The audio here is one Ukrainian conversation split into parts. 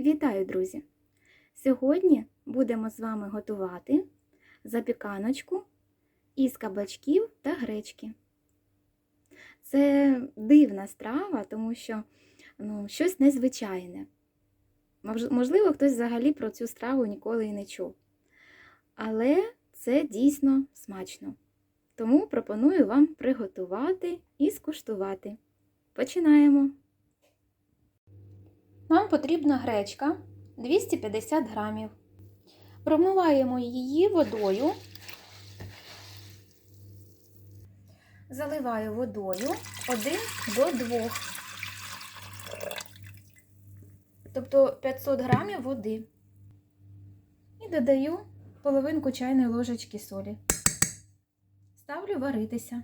Вітаю, друзі! Сьогодні будемо з вами готувати запіканочку із кабачків та гречки. Це дивна страва, тому що ну, щось незвичайне. Можливо, хтось взагалі про цю страву ніколи і не чув. Але це дійсно смачно. Тому пропоную вам приготувати і скуштувати. Починаємо! Нам потрібна гречка 250 грамів. Промиваємо її водою. Заливаю водою 1 до 2. Тобто 500 грамів води. І додаю половинку чайної ложечки солі. Ставлю варитися.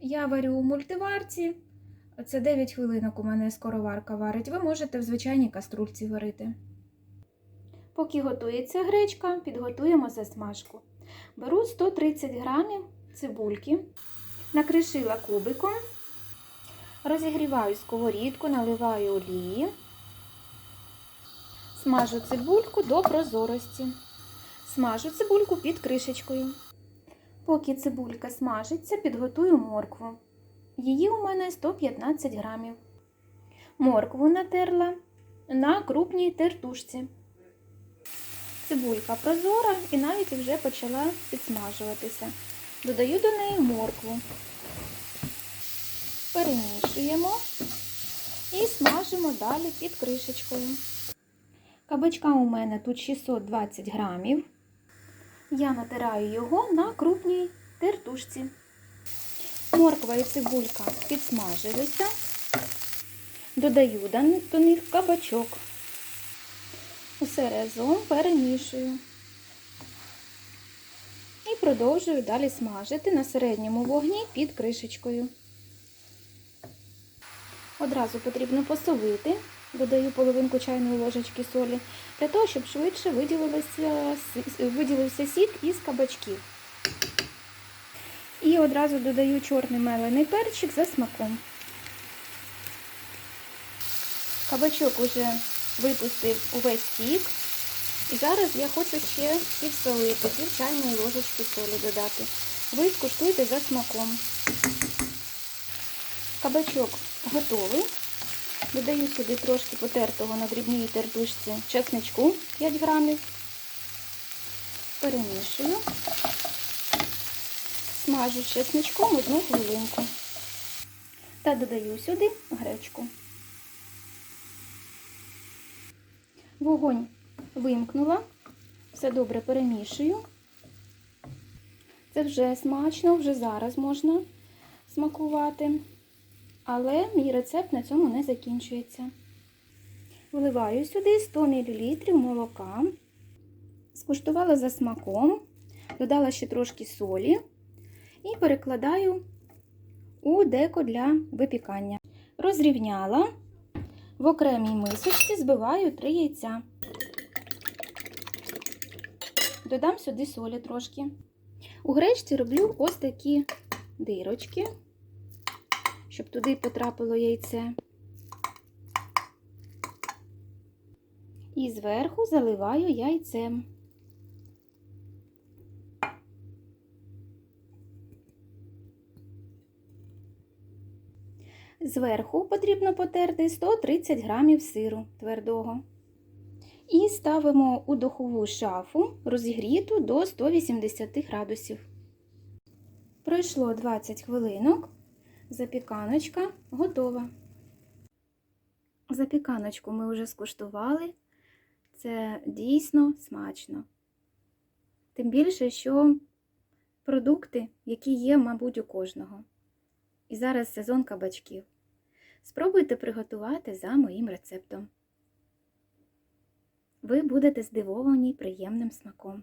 Я варю у мультиварці. Це 9 хвилинок у мене скороварка варить. Ви можете в звичайній каструльці варити. Поки готується гречка, підготуємо засмажку. Беру 130 грамів цибульки, накришила кубиком, розігріваю сковорідку, наливаю олії, смажу цибульку до прозорості. Смажу цибульку під кришечкою. Поки цибулька смажиться, підготую моркву. Її у мене 115 грамів. Моркву натерла на крупній тертушці. Цибулька прозора і навіть вже почала підсмажуватися. Додаю до неї моркву. Перемішуємо і смажимо далі під кришечкою. Кабачка у мене тут 620 грамів. Я натираю його на крупній тертушці. Морква і цибулька підсмажилися. Додаю до них кабачок. Усе разом перемішую. І продовжую далі смажити на середньому вогні під кришечкою. Одразу потрібно посолити. Додаю половинку чайної ложечки солі, для того, щоб швидше виділився, сік із кабачків. І одразу додаю чорний мелений перчик за смаком. Кабачок уже випустив увесь сік. І зараз я хочу ще підсолити, пів чайної ложечки солі додати. Ви скуштуйте за смаком. Кабачок готовий. Додаю сюди трошки потертого на дрібній тертушці чесничку 5 грамів. Перемішую. Смажу з чесничком одну хвилинку. Та додаю сюди гречку. Вогонь вимкнула, все добре перемішую. Це вже смачно, вже зараз можна смакувати. Але мій рецепт на цьому не закінчується. Вливаю сюди 100 мл молока, скуштувала за смаком, додала ще трошки солі і перекладаю у деко для випікання. Розрівняла, в окремій мисочці збиваю 3 яйця. Додам сюди солі трошки. У гречці роблю ось такі дирочки, щоб туди потрапило яйце. І зверху заливаю яйцем. Зверху потрібно потерти 130 грамів сиру твердого. І ставимо у духову шафу розігріту до 180 градусів. Пройшло 20 хвилинок. Запіканочка готова. Запіканочку ми вже скуштували. Це дійсно смачно. Тим більше, що продукти, які є, мабуть, у кожного. І зараз сезон кабачків. Спробуйте приготувати за моїм рецептом. Ви будете здивовані приємним смаком.